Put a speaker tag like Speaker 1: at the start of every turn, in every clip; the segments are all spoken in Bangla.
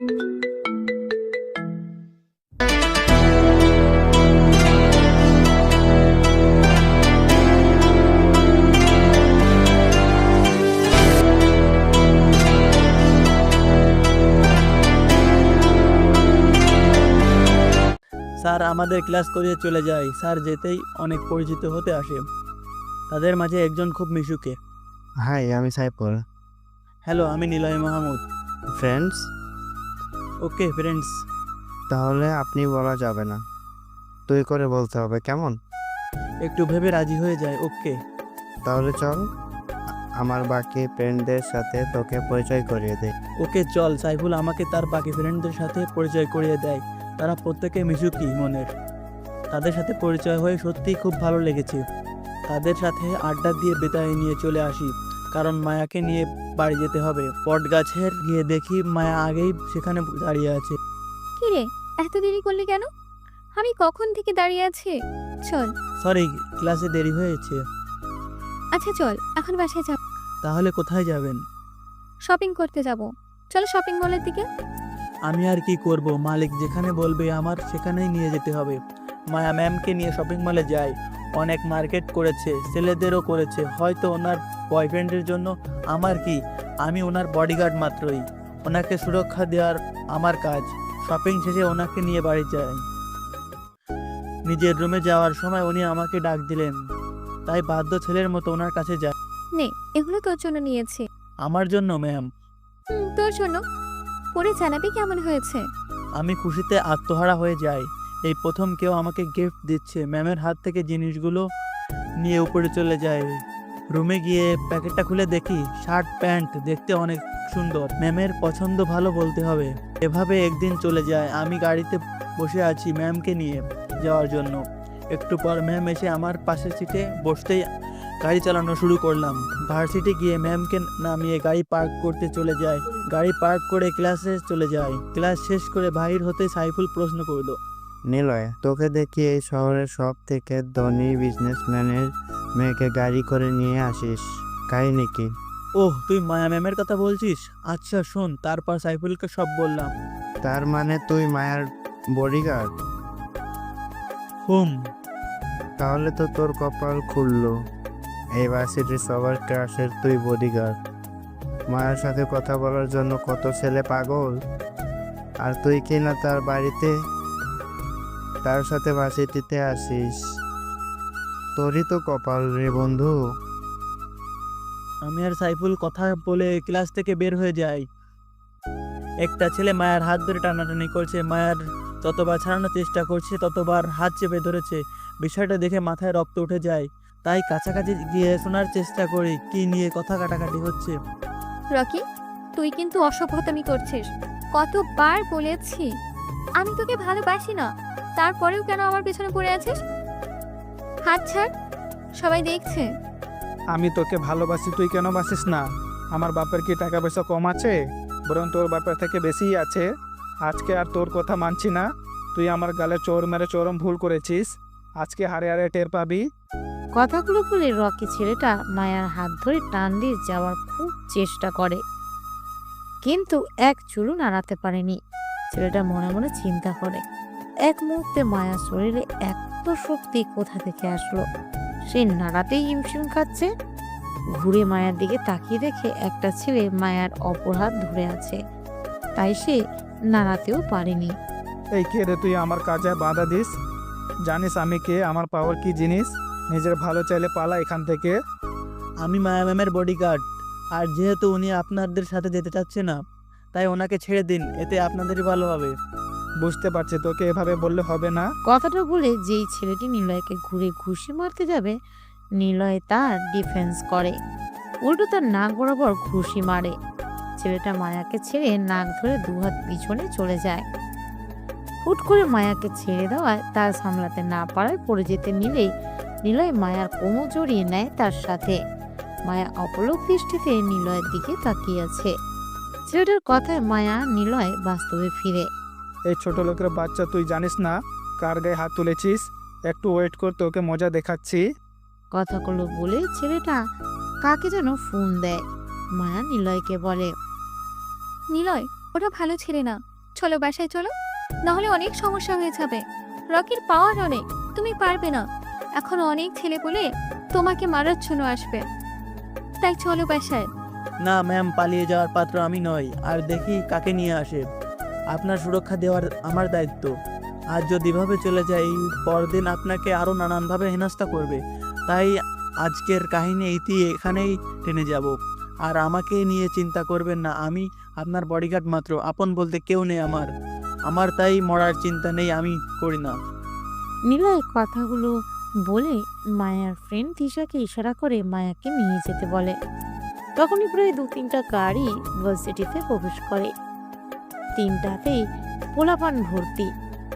Speaker 1: স্যার আমাদের ক্লাস করিয়ে চলে যায়। স্যার যেতেই অনেক পরিচিত হতে আসে। তাদের মাঝে একজন খুব মিশুকে।
Speaker 2: হাই আমি সাইফুল।
Speaker 1: হ্যালো আমি Niloy Mahmud.
Speaker 2: Friends
Speaker 1: okay friends
Speaker 2: তাহলে আপনি বলা যাবে না। তুই করে বলতে হবে কেমন?
Speaker 1: একটু ভেবে রাজি হয়ে যায় ওকে
Speaker 2: তাহলে চল আমার বাকি ফ্রেন্ডদের সাথে তোকে পরিচয় করিয়ে দেয়
Speaker 1: ওকে চল সাইফুল আমাকে তার বাকি ফ্রেন্ডদের সাথে পরিচয় করিয়ে দেয়। তারা প্রত্যেকে মিশুকি মনের। তাদের সাথে পরিচয় হয়ে সত্যিই খুব ভালো লেগেছে। তাদের সাথে আড্ডা দিয়ে বিদায় নিয়ে চলে আসি। কারণ মায়াকে নিয়ে বাড়ি যেতে হবে। বট গাছের গিয়ে দেখি মায়া আগেই সেখানে দাঁড়িয়ে আছে।
Speaker 3: কি রে এত দেরি করলি কেন? আমি কখন থেকে দাঁড়িয়ে আছি? চল।
Speaker 1: সরি ক্লাসে দেরি হয়েছে।
Speaker 3: আচ্ছা চল এখন বাসায় যাব
Speaker 1: তাহলে কোথায় যাবেন?
Speaker 3: শপিং করতে যাব। চলো শপিং মলের দিকে।
Speaker 1: আমি আর কি করব? মালিক যেখানে বলবে আমার সেখানেই নিয়ে যেতে হবে। মায়া ম্যামকে নিয়ে শপিং মলে যাই অনেক মার্কেট করেছে ছেলেদেরও করেছে। হয়তো ওনার বয়ফ্রেন্ডের জন্য আমার কি? আমি ওনার বডিগার্ড মাত্রই। ওনাকে সুরক্ষা দেওয়ার আমার কাজ। শপিং শেষে ওনাকে নিয়ে বাড়ি যাই নিজের রুমে যাওয়ার সময় উনি আমাকে ডাক দিলেন। তাই বাধ্য ছেলের মতো ওনার কাছে যাই
Speaker 3: নে এগুলো তোর জন্য নিয়েছি।
Speaker 1: আমার জন্য ম্যাম
Speaker 3: তোর জন্য। পরে জানাবি কেমন হয়েছে।
Speaker 1: আমি খুশিতে আত্মহারা হয়ে যাই। এই প্রথম কেউ আমাকে গিফট দিচ্ছে। ম্যামের হাত থেকে জিনিসগুলো নিয়ে উপরে চলে যায়। রুমে গিয়ে প্যাকেটটা খুলে দেখি শার্ট প্যান্ট দেখতে অনেক সুন্দর। ম্যামের পছন্দ ভালো বলতে হবে। এভাবে একদিন চলে যায়। আমি গাড়িতে বসে আছি ম্যামকে নিয়ে যাওয়ার জন্য। একটু পর ম্যাম এসে আমার পাশের সিটে বসতেই গাড়ি চালানো শুরু করলাম। ভার্সিটি গিয়ে ম্যামকে নামিয়ে গাড়ি পার্ক করতে চলে যায়। গাড়ি পার্ক করে ক্লাসে চলে যায়। ক্লাস শেষ করে বাহির হতে সাইফুল প্রশ্ন করল
Speaker 2: নিলয় তোকে দেখি এই শহরের সব থেকে ধনী বিজনেসম্যানের মেয়েকে গাড়ি করে নিয়ে আসিস। কাহিনী কি?
Speaker 1: ওহ তুই মায়া ম্যামের কথা বলছিস? আচ্ছা শোন তারপর সাইফুলকে সব বললাম।
Speaker 2: তার মানে তুই মায়ার বডিগার্ড
Speaker 1: হুম।
Speaker 2: তাহলে তো তোর কপাল খুললো। এই ভার্সিটির সবার ক্রাশের তুই বডিগার্ড মায়ের সাথে কথা বলার জন্য কত ছেলে পাগল? আর তুই কিনা তার বাড়িতে তার সাথে ভার্সিটিতে আসিস। তোরই তো কপাল রে বন্ধু।
Speaker 1: আমি আর সাইফুল কথা বলে ক্লাস থেকে বের হয়ে যাই। একটা ছেলে মায়ের হাত ধরে টানাটানি করছে মায়ের যতবার ছাড়ানোর চেষ্টা করছে ততবার হাত চেপে ধরেছে। বিষয়টা দেখে মাথায় রক্ত উঠে যায়। তাই কাছাকাছি গিয়ে শোনার চেষ্টা করি কি নিয়ে কথা কাটাকাটি হচ্ছে।
Speaker 3: রকি তুই কিন্তু অসভ্যতামি করছিস। কতবার বলেছি। আমি তোকে ভালোবাসি না। তারপরেও কেন আমার পেছনে পড়ে আছিস? হাত ছাড় সবাই দেখছে।
Speaker 4: আমি তোকে ভালোবাসি তুই কেন বাসিস না? আমার বাপের কি টাকা পয়সা কম আছে? বরং তোর বাপের থেকে বেশিই আছে। আজকে আর তোর কথা মানছি না। তুই আমার গালে চোর মেরে চরম ভুল করেছিস। আজকে হারে হারে টের পাবি।
Speaker 5: কথাগুলো বলে রকি ছেলেটা মায়ার হাত ধরে টান দিয়ে যাওয়ার খুব চেষ্টা করে। কিন্তু এক চুলও নাড়াতে পারেনি। ছেলেটা মনে মনে চিন্তা করে। এক মুহূর্তে মায়ার শরীরে এত শক্তি কোথা থেকে আসলো? সে নাড়াতেই হিমশিম খাচ্ছে। ঘুরে মায়ার দিকে তাকিয়ে দেখে একটা ছেলে মায়ার অপর হাত ধরে আছে। তাই সে নাড়াতেও পারেনি।
Speaker 4: এই কে রে তুই আমার কাজে বাধা দিস? জানিস আমি কে আমার পাওয়ার কি জিনিস? নিজের ভালো চাইলে পালা এখান থেকে।
Speaker 1: আমি মায়া ম্যামের বডিগার্ড আর যেহেতু উনি আপনাদের সাথে যেতে চাচ্ছে না তাই ওনাকে ছেড়ে দিন, এতে আপনাদেরই ভালো হবে।
Speaker 4: বুঝতে পারছি, তোকে এভাবে বললে হবে না।
Speaker 5: কথাটা বলে যেই ছেলেটি নিলয়কে ঘুরে ঘুষি মারতে যাবে, নিলয় তার ডিফেন্স করে। উল্টো তার নাক বরাবর ঘুষি মারে। ছেলেটা মায়াকে ছেড়ে নাক ধরে দুহাত পিছনে চলে যায়। হুট করে মায়াকে ছেড়ে দেওয়ায় তার সামলাতে না পারায় পড়ে যেতে নিলেই নিলয় মায়ার কোমর জড়িয়ে নেয় তার সাথে। মায়া অপলক দৃষ্টিতে নিলয়ের দিকে তাকিয়ে আছে। ছেলেটার কথায় মায়া নিলয় বাস্তবে ফিরে।
Speaker 4: এই ছোট লোকের বাচ্চা তুই জানিস না? কার গায়ে হাত তুলেছিস? একটু ওয়েট কর তোকে মজা দেখাচ্ছি।
Speaker 5: কথাগুলো বলে ছেলেটা কাকে যেন ফোন দেয়। মায়া নিলয়কে বলে
Speaker 3: নিলয় ওটা ভালো ছেলে না। চলো বাসায় চলো। নাহলে অনেক সমস্যা হয়ে যাবে। রকির পাওয়ার অনেক তুমি পারবে না। এখন অনেক ছেলে বলে তোমাকে মারার জন্য আসবে। তাই চলো বাসায়।
Speaker 1: না ম্যাম পালিয়ে যাওয়ার পাত্র আমি নই, আর দেখি কাকে নিয়ে আসে। আপনার সুরক্ষা দেওয়ার আমার দায়িত্ব। আর যদি এভাবে চলে যাই পরদিন আপনাকে আরও নানানভাবে হেনস্থা করবে। তাই আজকের কাহিনী ইতি এখানেই টেনে যাব। আর আমাকে নিয়ে চিন্তা করবেন না, আমি আপনার বডিগার্ড মাত্র, আপন বলতে কেউ নেই আমার। আমার তাই মরার চিন্তা নেই, আমি করি না।
Speaker 5: নিলয় কথাগুলো বলে মায়ার ফ্রেন্ড তিশাকে ইশারা করে মায়াকে নিয়ে যেতে বলে। তখনই প্রায় দু তিনটা গাড়ি ভার্সিটিতে প্রবেশ করে। তিনটাতেই পোলাপান ভর্তি।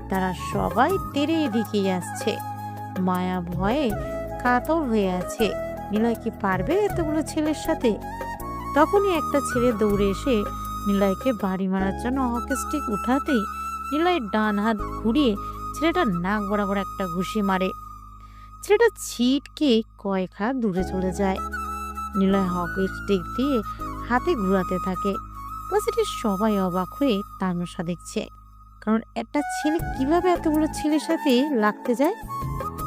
Speaker 5: তারা সবাই তেরে এদিকে আসছে। মায়া ভয়ে কাতর হয়ে আছে। নিলয় কি পারবে এতগুলো ছেলের সাথে? তখনই একটা ছেলে দৌড়ে এসে নিলয়কে বাড়ি মারার জন্য হকি স্টিক উঠাতেই নিলয় ডান হাত ঘুরিয়ে ছেলেটার নাক বরাবর একটা ঘুষি মারে। ছেলেটা ছিটকে কয়েক হাত দূরে চলে যায়। নিলয় হকি স্টিক দিয়ে হাতে ঘুরাতে থাকে। পজিটিভ সবাই অবাক হয়ে তামাশা দেখছে। কারণ একটা ছেলে কীভাবে এতগুলো ছেলের সাথে লাগতে যায়?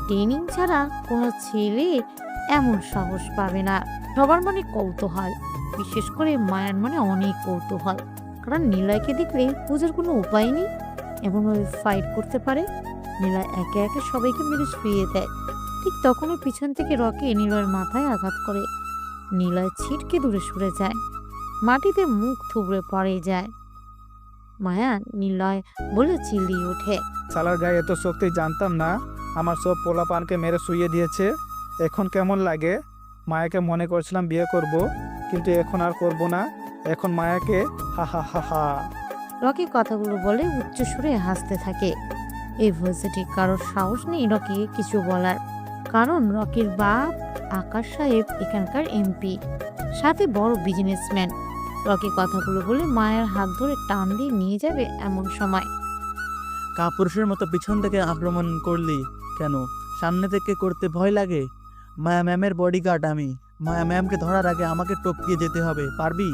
Speaker 5: ট্রেনিং ছাড়া কোনো ছেলে এমন সাহস পাবে না। সবার মনে কৌতূহল, বিশেষ করে মায়ের মনে অনেক কৌতূহল। কারণ নিলয়কে দেখলে পুজোর কোনো উপায় নেই। এমনভাবে ফাইট করতে পারে। নীলয় একে একে সবাইকে মেরে শুয়ে দেয়। ঠিক তখনই পিছন থেকে রকে নিলয়ের মাথায় আঘাত করে। নিলয় ছিটকে দূরে সরে যায়। মাটিতে মুখ থুবড়ে পড়ে যায়। মায়া নিলয় বলে চিল্লিয়ে ওঠে।
Speaker 4: সালার গায়ে এত শক্তি জানতাম না আমার সব পোলাপানকে মেরে শুইয়ে দিয়েছে। এখন কেমন লাগে? মায়াকে মনে করছিলাম বিয়ে করব কিন্তু এখন আর করব না। এখন মায়াকে হা হা হা হা।
Speaker 5: রকি কথাগুলো বলে উচ্চ সুরে হাসতে থাকে। এই ভার্সিটি কারোর সাহস নেই রকি কিছু বলার। কারণ রকির বাপ আকাশ সাহেব এখানকার এমপি। সাথে বড় বিজনেসম্যান রকি কথাগুলো বলে মায়ের হাত ধরে টান দিয়ে নিয়ে যাবে এমন সময়।
Speaker 1: কাপুরুষের মতো পিছন থেকে আক্রমণ করলি কেন? সামনে থেকে করতে ভয় লাগে? মায়া ম্যামের বডিগার্ড আমি। মায়া ম্যামকে ধরার আগে আমাকে টপকিয়ে যেতে হবে পারবি?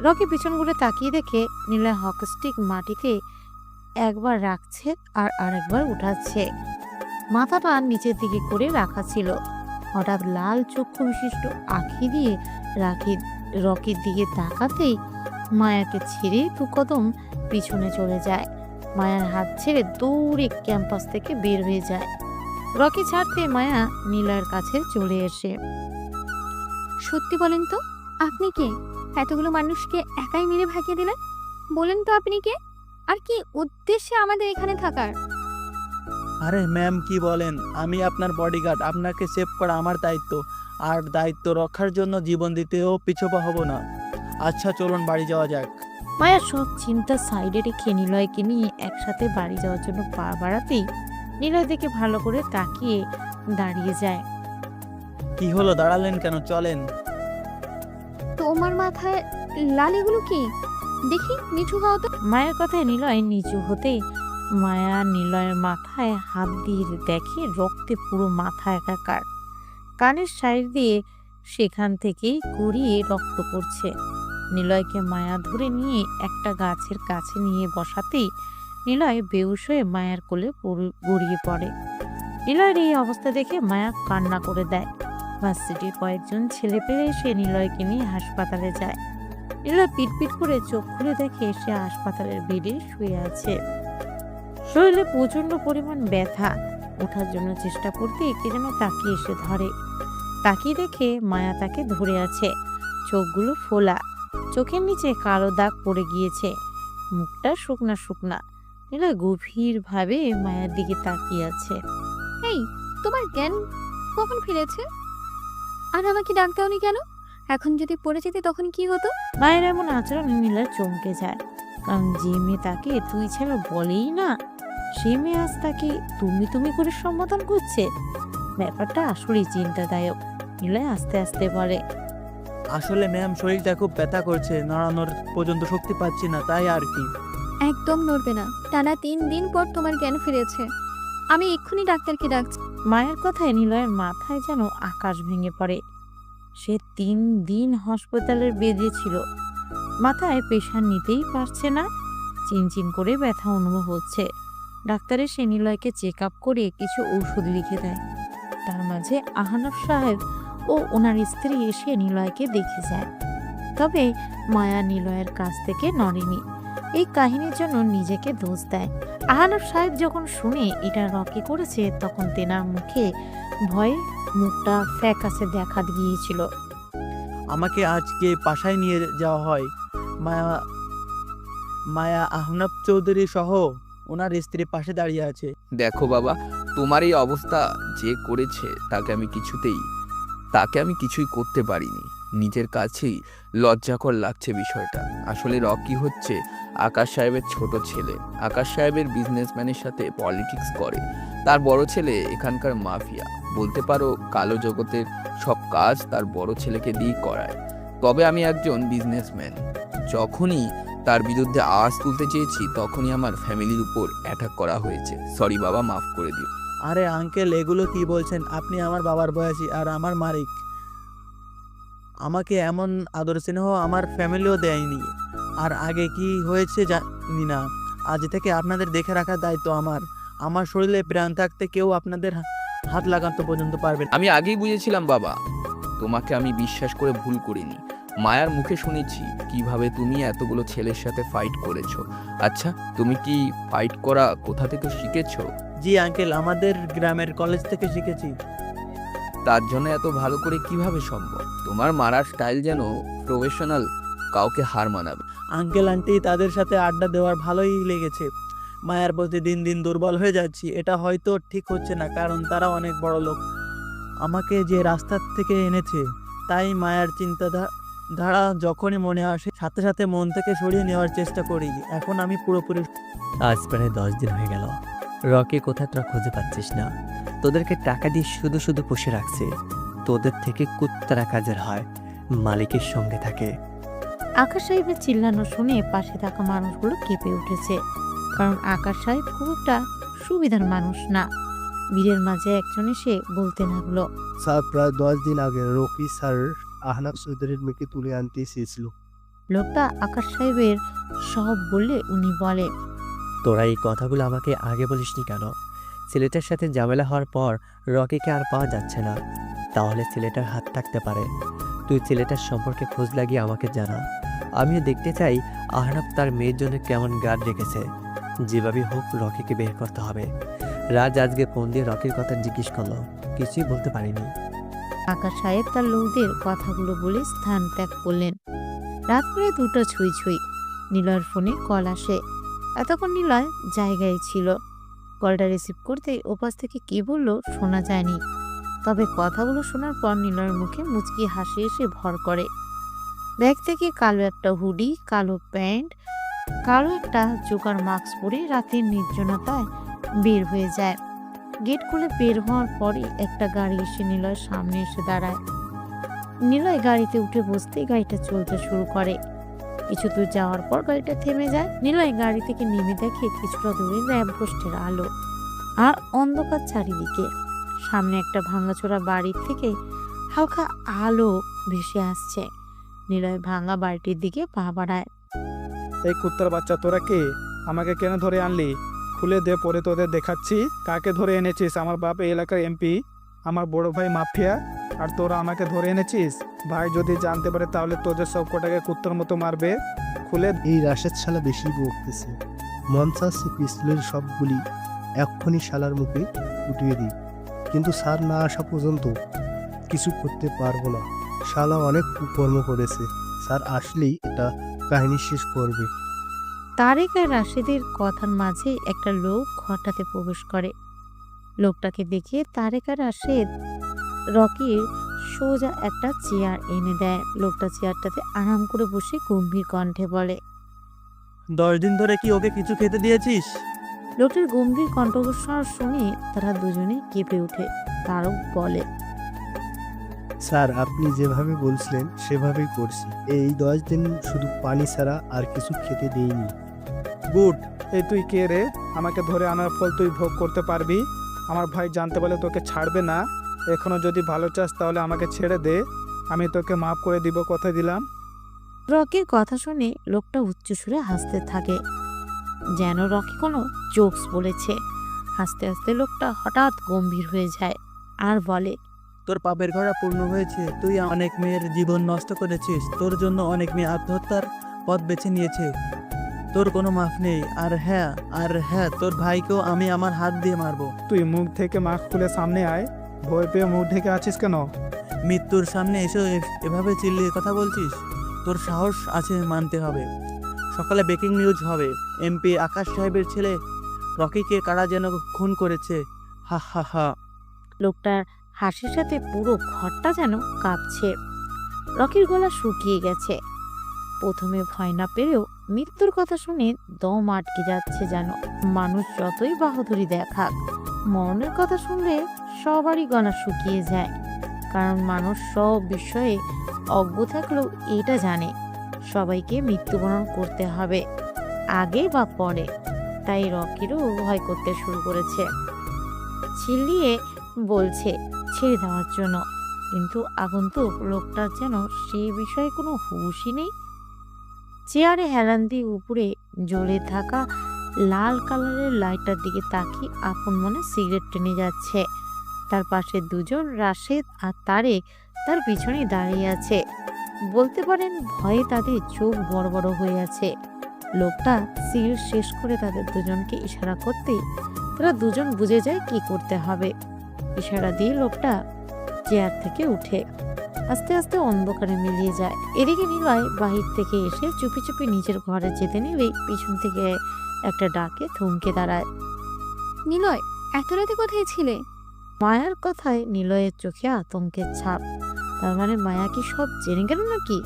Speaker 5: রকি পিছন ঘুরে তাকিয়ে দেখে নীলা হকস্টিক মাটিতে একবার রাখছে আর আরেকবার উঠাচ্ছে। মাথাটা নিচের দিকে করে রাখা ছিল। হঠাৎ লাল চক্ষু বিশিষ্ট আখি দিয়ে রাখি রকির দিকে তাকাতেই মায়াকে ছেড়ে কদম পিছনে চলে যায়। মায়ার হাত ছেড়ে দৌড়ে ক্যাম্পাস থেকে বের হয়ে যায়। রকি ছাড়তে মায়া নীলার কাছে চলে এসে
Speaker 3: সত্যি বলেন তো, আপনি কে? এতগুলো মানুষকে একাই মেরে ভাগিয়ে দিলেন? বলেন তো আপনি কে? আর কি উদ্দেশ্যে আমাদের এখানে থাকার?
Speaker 1: আরে ম্যাম কি বলেন? আমি আপনার বডিগার্ড আপনাকে সেভ করা আমার দায়িত্ব। আর দায়িত্ব রক্ষার জন্য জীবন দিতেও পিছপা হব না। আচ্ছা চলুন বাড়ি যাওয়া যাক।
Speaker 5: মায়া সব চিন্তা সাইডে রেখে নিলয়কে নিয়ে একসাথে বাড়ি যাওয়ার জন্য পা বাড়াতেই নিলয় দেখে ভালো করে তাকিয়ে দাঁড়িয়ে যায়।
Speaker 1: কি হলো? দাঁড়ালেন কেন? চলেন।
Speaker 3: তোমার মাথায় লাল এগুলো কি? দেখি নিচু হও তো।
Speaker 5: মায়ের কথায় নিলয় নিচু হতে মায়া নিলয়ের মাথায় হাত দিয়ে দেখে রক্তে পুরো মাথা একাকার। কানের সাইড দিয়ে সেখান থেকেই গড়িয়ে রক্ত পড়ছে। নিলয়কে মায়া ধরে নিয়ে একটা গাছের কাছে নিয়ে বসাতেই নিলয় বেউস হয়ে মায়ার কোলে গড়িয়ে পড়ে। নিলয়ের এই অবস্থা দেখে মায়া কান্না করে দেয়। ভার্সিটির কয়েকজন ছেলে পেলে সে নিলয়কে নিয়ে হাসপাতালে যায়। নিলয় পিটপিট করে চোখ খুলে দেখে সে হাসপাতালের বেডে শুয়ে আছে। শরীরে প্রচণ্ড পরিমাণ ব্যথা। ওঠার জন্য চেষ্টা করতে কে যেন তাকিয়ে এসে ধরে। তাকিয়ে দেখে মায়া তাকে ধরে আছে। চোখগুলো ফোলা। চোখের নিচে কালো দাগ পড়ে গিয়েছে। মুখটা শুকনা শুকনা। নিলয় গভীরভাবে মায়ার দিকে তাকিয়ে আছে।
Speaker 3: এই তোমার জ্ঞান কখন ফিরেছে? আর আমাকে ডাক দাওনি কেন? এখন যদি পড়ে যেতে তখন কি হতো?
Speaker 5: মায়ের এমন আচরণ নীলা চমকে যায়। কারণ যে মেয়ে তাকে তুই ছাড়া বলেই না। সে মেয়ে আজ তাকে তুমি তুমি করে সম্বোধন করছে। ব্যাপারটা আসলেই চিন্তাদায়ক। নীলয় আস্তে আস্তে বলে
Speaker 1: আসলে ম্যাম শরীরটা খুব ব্যথা করছে নড়ানোর পর্যন্ত শক্তি পাচ্ছি না তাই আর কি।
Speaker 3: একদম নড়বে না। টানা তিন দিন পর তোমার জ্ঞান ফিরেছে। আমি এক্ষুনি ডাক্তারকে ডাকছি
Speaker 5: মায়ের কথায় নিলয়ের মাথায় যেন আকাশ ভেঙে পড়ে। সে তিন দিন হাসপাতালের বেডে ছিল। মাথায় প্রেশার নিতেই পারছে না। চিনচিন করে ব্যথা অনুভব হচ্ছে। ডাক্তার এসে নিলয়কে চেক আপ করে কিছু ঔষধ লিখে দেয়। তার মাঝে আহনাফ সাহেব ও ওনার স্ত্রী এসে নিলয়কে দেখে যায়। তবে মায়া নিলয়ের কাছ থেকে নড়েনি। এই কাহিনীর জন্য নিজেকে দোষ দেয়। আহনাফ সাহেব যখন শুনে এটা রকি করেছে, তখন তেনার মুখে ভয়ে মুখটা ফ্যাকাসে দেখা গিয়েছিল
Speaker 1: আমাকে আজকে বাসায় নিয়ে যাওয়া হয়। মায়া মায়া আহনাব চৌধুরী সহ ওনার স্ত্রী পাশে দাঁড়িয়ে আছে।
Speaker 6: দেখো বাবা, তোমার এই অবস্থা যে করেছে তাকে আমি কিছুতেই, তাকে আমি কিছুই করতে পারিনি। নিজের কাছেই লজ্জাকর লাগছে বিষয়টা। আসলে রকি হচ্ছে আকাশ সাহেবের ছোট ছেলে। আকাশ সাহেবের বিজনেসম্যানের সাথে পলিটিক্স করে। তার বড় ছেলে এখানকার মাফিয়া বলতে পারো, কালো জগতের সব কাজ তার বড় ছেলেকে দিয়ে করায়। তবে আমি একজন বিজনেসম্যান যখনই তার বিরুদ্ধে আওয়াজ তুলতে চেয়েছি তখনই আমার ফ্যামিলির উপর অ্যাটাক করা হয়েছে। সরি বাবা মাফ করে দিও।
Speaker 1: আরে আঙ্কেল এগুলো কি বলছেন? আপনি আমার বাবার বয়সী আর আমার মালিক। আমাকে এমন আদর স্নেহ আমার ফ্যামিলিও দেয়নি। আর আগে কি হয়েছে জানি না। আজ থেকে আপনাদের দেখে রাখার দায়িত্ব আমার। আমার শরীরে প্রাণ থাকতে কেউ আপনাদের হাত লাগাতে পর্যন্ত পারবে না।
Speaker 6: আমি আগেই বুঝেছিলাম বাবা তোমাকে আমি বিশ্বাস করে ভুল করিনি। মায়ার মুখে শুনেছি কীভাবে তুমি এতগুলো ছেলের সাথে ফাইট করেছ। আচ্ছা তুমি কি ফাইট করা কোথা থেকে শিখেছো?
Speaker 1: জি আঙ্কেল আমাদের গ্রামের কলেজ থেকে শিখেছি।
Speaker 6: তার জন্য এত ভালো করে কীভাবে সম্ভব? তোমার মারার স্টাইল যেন প্রফেশনাল কাউকে হার মানাবে।
Speaker 1: আঙ্কেল আন্টি তাদের সাথে আড্ডা দেওয়ার ভালোই লেগেছে। মায়ার প্রতি দিন দিন দুর্বল হয়ে যাচ্ছি এটা হয়তো ঠিক হচ্ছে না কারণ তারা অনেক বড় লোক আমাকে যে রাস্তার থেকে এনেছে তাই মায়ার চিন্তাধারা ধারা যখনই মনে আসে সাথে সাথে মন থেকে সরিয়ে নেওয়ার চেষ্টা করি। এখন আমি পুরোপুরি
Speaker 7: আজ প্রায় দশ দিন হয়ে গেল। রকি কোথায় তোরা খুঁজে পাচ্ছিস না? তোদেরকে টাকা দিয়ে শুধু শুধু পুষে রাখছে। তোদের থেকে কুত্তারা কাজের হয়। মালিকের সঙ্গে থাকে।
Speaker 5: আকাশ সাহেবের চিল্লানো শুনে পাশে থাকা মানুষগুলো কেঁপে উঠেছে। কারণ আকাশ সাহেব খুব একটা সুবিধার মানুষ না। ভিড়ের মাঝে একজন এসে বলতে লাগল
Speaker 2: স্যার প্রায় দশ দিন আগে রকি স্যার আহনাফ চৌধুরীর মেয়েকে তুলে আনতে এসেছিল।
Speaker 5: লোকটা আকাশ সাহেবের সব বললে উনি বলে
Speaker 7: তোরা এই কথাগুলো আমাকে আগে বলিসনি কেন? ছেলেটার সাথে ঝামেলা হওয়ার পর রকিকে আর পাওয়া যাচ্ছে না। তাহলে ছেলেটার হাত থাকতে পারে। তুই ছেলেটার সম্পর্কে খোঁজ লাগিয়ে আমাকে জানা। আমিও দেখতে চাই আহনাব তার মেয়ের জন্য কেমন গার্ড রেখেছে। যেভাবে হোক রকিকে বের করতে হবে। রাজ আজকে ফোন দিয়ে রকির কথা জিজ্ঞেস করল। কিছুই বলতে পারিনি।
Speaker 5: আকাশ সাহেব তার লোকদের কথাগুলো বলে স্থান ত্যাগ করলেন। রাত প্রায় দুটো ছুঁই ছুঁই। নিলয়ের ফোনে কল আসে। এতক্ষণ নিলয় জায়গায় ছিল। কলটা রিসিভ করতেই ওপাশ থেকে কি বলল শোনা যায়নি। তবে কথাগুলো শোনার পর নিলয়ের মুখে মুচকি হাসি এসে ভর করে। ব্যাগ থেকে কালো একটা হুডি, কালো প্যান্ট, কালো একটা জোকার মাস্ক পরে রাতের নির্জনতায় বের হয়ে যায়। গেট খুলে বের হওয়ার পরে একটা গাড়ি এসে নিলয়ের সামনে এসে দাঁড়ায়। নিলয় গাড়িতে উঠে বসতেই গাড়িটা চলতে শুরু করে। কিছু দূর যাওয়ার পর গাড়িটা থেমে যায়। নিলয় গাড়ি থেকে নেমে দেখে কিছুটা দূরে ল্যাম্পপোস্টের আলো। আর অন্ধকার চারিদিকে। সামনে একটা ভাঙাচোরা বাড়ির থেকে হালকা আলো ভেসে আসছে। নিলয় ভাঙা বাড়িটির দিকে পা বাড়ায়।
Speaker 4: এই কুত্তার বাচ্চা, তোরা কে? আমাকে কেন ধরে আনলি? খুলে দে, পরে তোদের দেখাচ্ছি। কাকে ধরে এনেছিস? আমার বাপ এই এলাকার এমপি। আমার বড় ভাই মাফিয়া। আর তোরা আমাকে ধরে এনেছিস? ভাই যদি জানতে পারে তাহলে তোদের সব কটাকে কুত্তার মতো মারবে। খুলে
Speaker 2: এই রাশেদ শালা বেশি বকতেছে মন চাচ্ছে পিস্তলের সবগুলি এক্ষুনি শালার মুখে উঠিয়ে দিই। কিন্তু স্যার না আসা পর্যন্ত কিছু করতে পারব না। শালা অনেক কুকর্ম করেছে। স্যার আসলেই এটা কাহিনী শেষ করবে।
Speaker 5: তারেক আর রাশেদের কথার মাঝে একটা লোক ঘরটাতে প্রবেশ করে। লোকটাকে দেখে তারেক আর রাশেদ রকির সোজা একটা চেয়ার এনে দেয়। লোকটা চেয়ারটাতে আরাম করে বসে গম্ভীর কণ্ঠে বলে
Speaker 1: দশ দিন ধরে কি ওকে কিছু খেতে দিয়েছিস?
Speaker 5: লোকটির গম্ভীর কণ্ঠস্বর শুনে তারা দুজনে কেঁপে ওঠে। তারও বলে
Speaker 2: স্যার আপনি যেভাবে বলছিলেন সেভাবেই করছি। এই দশ দিন শুধু পানি ছাড়া আর কিছু খেতে দেইনি।
Speaker 4: গুড। এই তুই কে রে? আমাকে ধরে আনার ফল তুই ভোগ করতে পারবি? আমার ভাই জানতে পারলে তোকে ছাড়বে না। এখনও যদি ভালো চাস তাহলে আমাকে ছেড়ে দে। আমি তোকে মাফ করে দিব কথা দিলাম।
Speaker 5: রকির কথা শুনে লোকটা উচ্চস্বরে হাসতে থাকে। যেন রকি কোনো জোকস বলেছে। হাসতে হাসতে লোকটা হঠাৎ গম্ভীর হয়ে যায় আর বলে
Speaker 1: তোর পাপের ঘোড়া পূর্ণ হয়েছে। তুই অনেক মেয়ের জীবন নষ্ট করেছিস। তোর জন্য অনেক মেয়ে আত্মহত্যার পথ বেছে নিয়েছে। তোর কোনো মাফ নেই। আর হ্যাঁ আর হ্যাঁ তোর ভাইকেও আমি আমার হাত দিয়ে মারবো।
Speaker 4: তুই মুখ থেকে মাস্ক খুলে সামনে আয়। ভয় পেয়ে মুখ ঢেকে আছিস কেন?
Speaker 1: মৃত্যুর সামনে এসে এভাবে চিল্লিয়ে কথা বলছিস? তোর সাহস আছে মানতে হবে। সকালে ব্রেকিং নিউজ হবে। এমপি আকাশ সাহেবের ছেলে রকিকে কারা যেন খুন করেছে। হা হা হা।
Speaker 5: লোকটার হাসির সাথে পুরো ঘরটা যেন কাঁপছে। রকির গলা শুকিয়ে গেছে। প্রথমে ভয় না পেরেও মৃত্যুর কথা শুনে দম আটকে যাচ্ছে যেন। মানুষ যতই বাহাদুরি দেখাক, মরণের কথা শুনলে সবারই গলা শুকিয়ে যায়। কারণ মানুষ সব বিষয়ে অজ্ঞ থাকলেও এটা জানে, সবাইকে মৃত্যুবরণ করতে হবে, আগে বা পরে। তাই রকিরও ভয় করতে শুরু করেছে। চিল্লিয়ে বলছে, ছেড়ে দেওয়ার জন্য। কিন্তু আগন্তুক লোকটার যেন সে বিষয়ে কোনো হুঁশই নেই। চেয়ারে হেলান দিয়ে উপরে জ্বলে থাকা লাল কালারের লাইটার দিকে তাকিয়ে আপন মনে সিগারেট টেনে যাচ্ছে। তার পাশে দুজন, রাশেদ আর তারেক, তার পিছনে দাঁড়িয়ে আছে। বলতে পারেন ভয়ে তাদের চোখ বড় বড় হয়ে আছে। লোকটা সিগারেট শেষ করে তাদের দুজনকে ইশারা করতেই তারা দুজন বুঝে যায় কি করতে হবে। ইশারা দিয়ে লোকটা চেয়ার থেকে উঠে। আস্তে আস্তে অন্ধকারে মিলিয়ে যায়। এদিকে নিলয় বাহির থেকে এসে চুপি চুপি নিজের ঘরে যেতে নিলেই পিছন থেকে একটা ডাকে থমকে দাঁড়ায়।
Speaker 3: নিলয় এত রাতে কোথায় ছিলে?
Speaker 5: মায়ার কথায় নিলয়ের চোখে আতঙ্কের ছাপ। তার মানে মায়া কি সব জেনে গেল নাকি?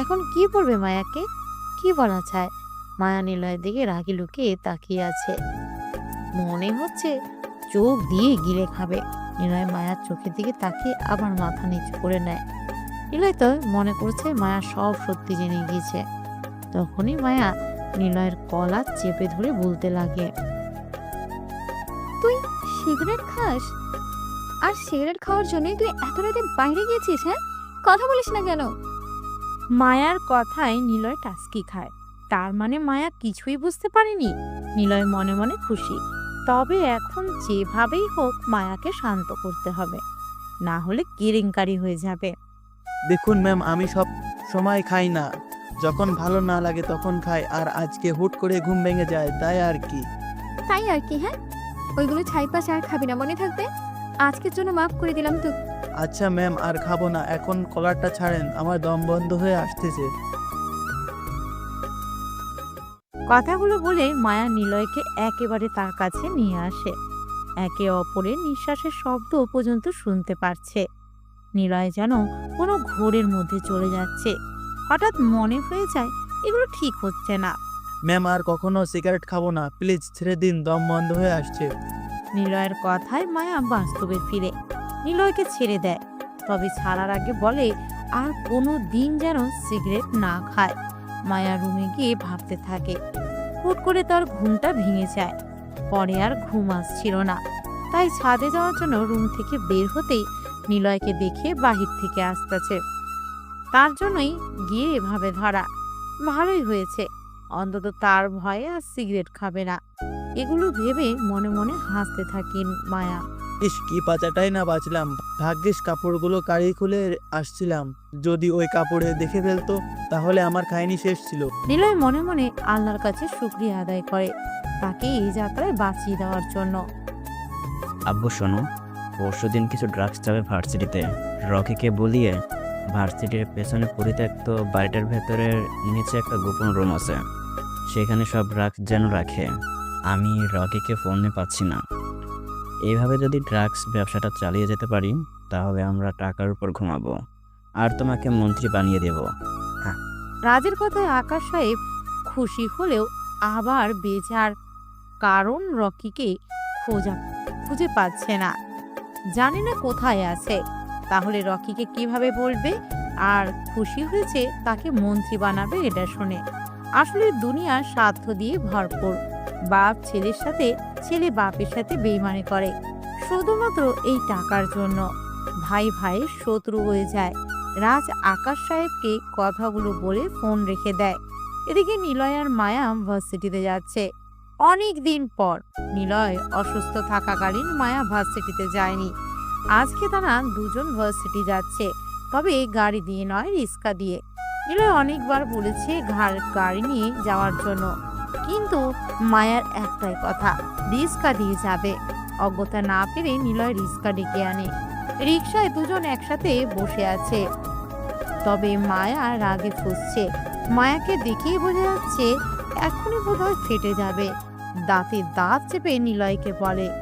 Speaker 5: এখন কি পড়বে মায়াকে? কি বলা চায় মায়া নিলয়ের দিকে রাগি লুকিয়ে তাকিয়ে আছে। মনে হচ্ছে চোখ দিয়ে গিলে খাবে। নিলয় মায়ার চোখের দিকে তাকিয়ে আবার মাথা নিচু করে নেয়। নিলয় তো মনে করছে মায়া সব সত্যি জেনে গিয়েছে। তখনই মায়া নিলয়ের কলা চেপে ধরে বলতে লাগে
Speaker 3: তুই সিগারেট খাস? আর সিগারেট খাওয়ার জন্যই তুই এত রাতে বাইরে গিয়েছিস হ্যাঁ? কথা বলিস না কেন?
Speaker 5: মায়ার কথায় নিলয় টাস্কি খায়। তার মানে মায়া কিছুই বুঝতে পারেনি। নিলয় মনে মনে খুশি। তবে এখন যেভাবেই হোক মায়াকে শান্ত করতে হবে। না হলে কেরেঙ্কারি হয়ে যাবে।
Speaker 1: দেখুন ম্যাম আমি সব সময় খাই না। যখন ভালো না লাগে তখন খাই। আর আজকে হুট করে ঘুম ভেঙে যায় তাই আর কি?
Speaker 3: তাই আর কি হ্যাঁ? ওইগুলো ছাইপাশ আর খাবি না মনে থাকবে? আজকের জন্য মাফ করে দিলাম তো।
Speaker 1: আচ্ছা ম্যাম আর খাব না। এখন কলারটা ছাড়েন আমার দম বন্ধ হয়ে আসতেছে।
Speaker 5: কথাগুলো বলে মায়া নিলয়কে একেবারে তার কাছে নিয়ে আসে। একে অপরের নিঃশ্বাসের শব্দ পর্যন্ত শুনতে পারছে। নিলয় যেন কোনো ঘোরের মধ্যে চলে যাচ্ছে। হঠাৎ মনে হয়ে যায় এগুলো ঠিক হচ্ছে না।
Speaker 1: ম্যাম আর কখনো সিগারেট খাব না। প্লিজ ছেড়ে দিন দম বন্ধ হয়ে আসছে।
Speaker 5: নিলয়ের কথায় মায়া বাস্তবে ফিরে। নিলয়কে ছেড়ে দেয়। তবে ছাড়ার আগে বলে আর কোনো দিন যেন সিগারেট না খায়। মায়া রুমে গিয়ে ভাবতে থাকে। হুট করে তার ঘুমটা ভেঙে যায়। পরে আর ঘুম আসছিল না। তাই ছাদে যাওয়ার জন্য রুম থেকে বের হতেই নিলয়কে দেখে বাহির থেকে আসতেছে। তার জন্যই গিয়ে এভাবে ধরা। ভালোই হয়েছে। অন্তত তার ভয়ে আর সিগারেট খাবে না। এগুলো ভেবে মনে মনে হাসতে থাকেন মায়া।
Speaker 1: ইস কি পাচাটাই না বাঁচলাম। ভাগ্যিস কাপড়গুলো কাড়ি খুলে আসছিলাম। যদি ওই কাপড়ে দেখে ফেলতো তাহলে আমার খাইনি শেষ ছিল।
Speaker 5: নিলয় মনে মনে আল্লাহর কাছে শুক্রিয়া আদায় করে তাকে এই যাত্রায় বাঁচিয়ে দেওয়ার জন্য।
Speaker 8: আব্বু শোনো পরশু দিন কিছু ড্রাগস যাবে ভার্সিটিতে। রকিকে বলিয়ে ভার্সিটির পেছনে পরিত্যক্ত বাড়িটার ভেতরের নিচে একটা গোপন রুম আছে। সেখানে সব ড্রাগস যেন রাখে। আমি রকিকে ফোনে পাচ্ছি না। এইভাবে যদি ড্রাগস ব্যবসাটা চালিয়ে যেতে পারি, তাহলে আমরা টাকার উপর ঘুমাবো। আর তোমাকে মন্ত্রী বানিয়ে দেব।
Speaker 5: রাজের কথায় আকাশ সাহেব খুশি হলেও আবার বেজার কারণ রকিকে খোঁজা খুঁজে পাচ্ছে না। জানে না কোথায় আছে। তাহলে রকিকে কীভাবে বলবে? আর খুশি হয়েছে তাকে মন্ত্রী বানাবে এটা শুনে। আসলে দুনিয়া স্বার্থ দিয়ে ভরপুর। বাপ, ছেলের সাথে ছেলে বাপের সাথে বেইমানি করে, শুধুমাত্র এই টাকার জন্য। ভাই ভাইয়ের শত্রু হয়ে যায়। রাজ আকাশ সাহেবকে কথাগুলো বলে ফোন রেখে দেয়। এদিকে নিলয় আর মায়া ভার্সিটিতে যাচ্ছে। অনেক দিন পর নিলয় অসুস্থ থাকাকালীন মায়া ভার্সিটিতে যায়নি। আজকে তারা দুজন ভার্সিটি যাচ্ছে, তবে গাড়ি দিয়ে নয়, রিক্সা দিয়ে। নিলয় অনেকবার বলেছে ঘাড়, গাড়ি নিয়ে যাওয়ার জন্য। কিন্তু মায়ার একটাই কথা রিক্সা দিয়ে যাবে। অজ্ঞতা না পেরে নিলয় রিক্সা ডেকে আনে। রিক্সায় দুজন একসাথে বসে আছে। তবে মায়া রাগে ফুসছে। মায়াকে দেখেই বোঝা যাচ্ছে, এখনই বোধহয় ফেটে যাবে। দাঁতে দাঁত চেপে নিলয়কে বলে